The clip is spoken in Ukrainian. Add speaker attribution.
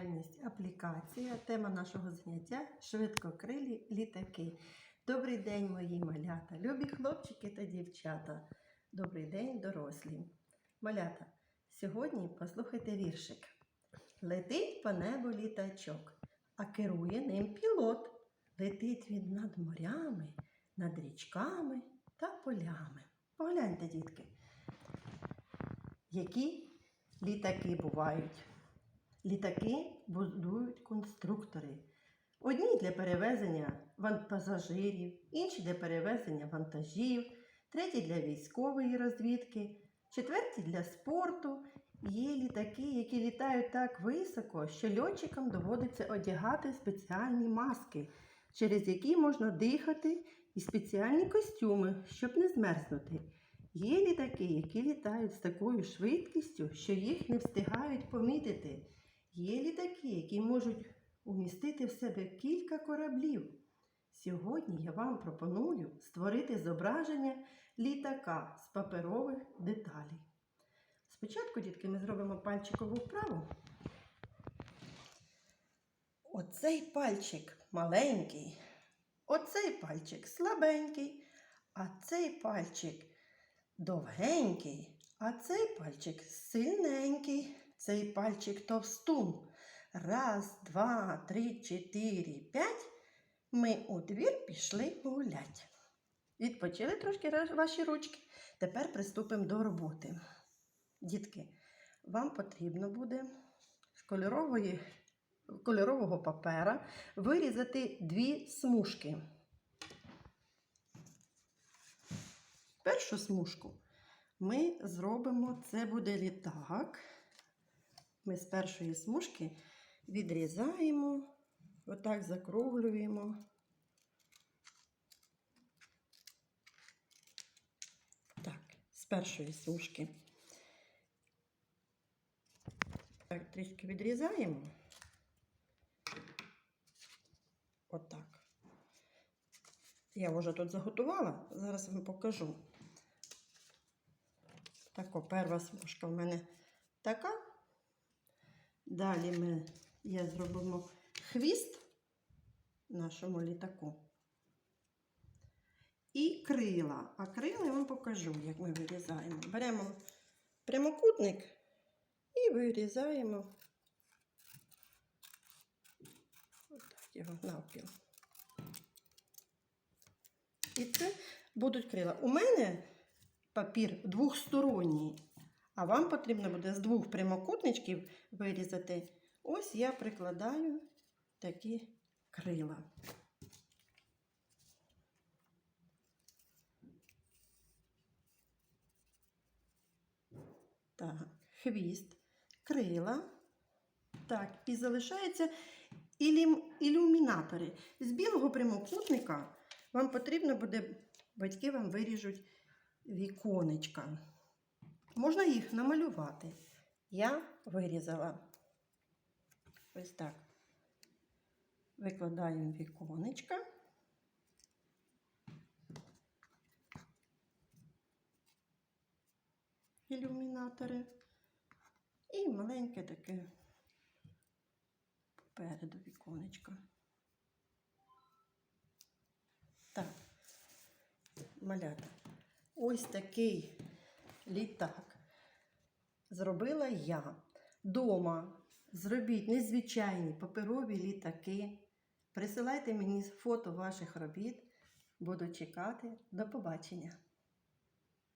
Speaker 1: діяльність аплікація. Тема нашого заняття швидкокрилі літаки. Добрий день, мої малята, любі хлопчики та дівчата. Добрий день, дорослі. Малята, сьогодні послухайте віршик. Летить по небу літачок, а керує ним пілот. Летить він над морями, над річками та полями. Погляньте, дітки, які літаки бувають. Літаки будують конструктори. Одні для перевезення пасажирів, інші для перевезення вантажів, треті для військової розвідки, четверті для спорту. Є літаки, які літають так високо, що льотчикам доводиться одягати спеціальні маски, через які можна дихати, і спеціальні костюми, щоб не змерзнути. Є літаки, які літають з такою швидкістю, що їх не встигають помітити. Є літаки, які можуть умістити в себе кілька кораблів. Сьогодні я вам пропоную створити зображення літака з паперових деталей. Спочатку, дітки, ми зробимо пальчикову вправу. Оцей пальчик маленький, оцей пальчик слабенький, а цей пальчик довгенький, а цей пальчик сильненький, цей пальчик товстун. Раз, два, три, чотири, п'ять. Ми у двір пішли гулять. Відпочили трошки ваші ручки. Тепер приступимо до роботи. Дітки, вам потрібно буде з кольорової, кольорового папера вирізати дві смужки. Першу смужку ми зробимо, це буде літак. Ми з першої смужки відрізаємо, отак закруглюємо. Так, з першої смужки. Так, трішки відрізаємо. Отак. Я вже тут заготувала, зараз вам покажу. Так, перша смужка в мене така. Далі ми я зробимо хвіст нашому літаку. І крила. А крила я вам покажу, як ми вирізаємо. Беремо прямокутник і вирізаємо отак його навпіл. І це будуть крила. У мене папір двохсторонній, а вам потрібно буде з двох прямокутничків вирізати. Ось я прикладаю такі крила. Так, хвіст, крила. Так, і залишаються ілюм- ілюмінатори. З білого прямокутника вам потрібно буде, батьки вам виріжуть віконечка. Можна їх намалювати. Я вирізала. Ось так. Викладаємо віконечка. Ілюмінатори. І маленьке таке попереду віконечко. Так, малята. Ось такий літак зробила я. Дома зробіть незвичайні паперові літаки. Присилайте мені фото ваших робіт. Буду чекати. До побачення.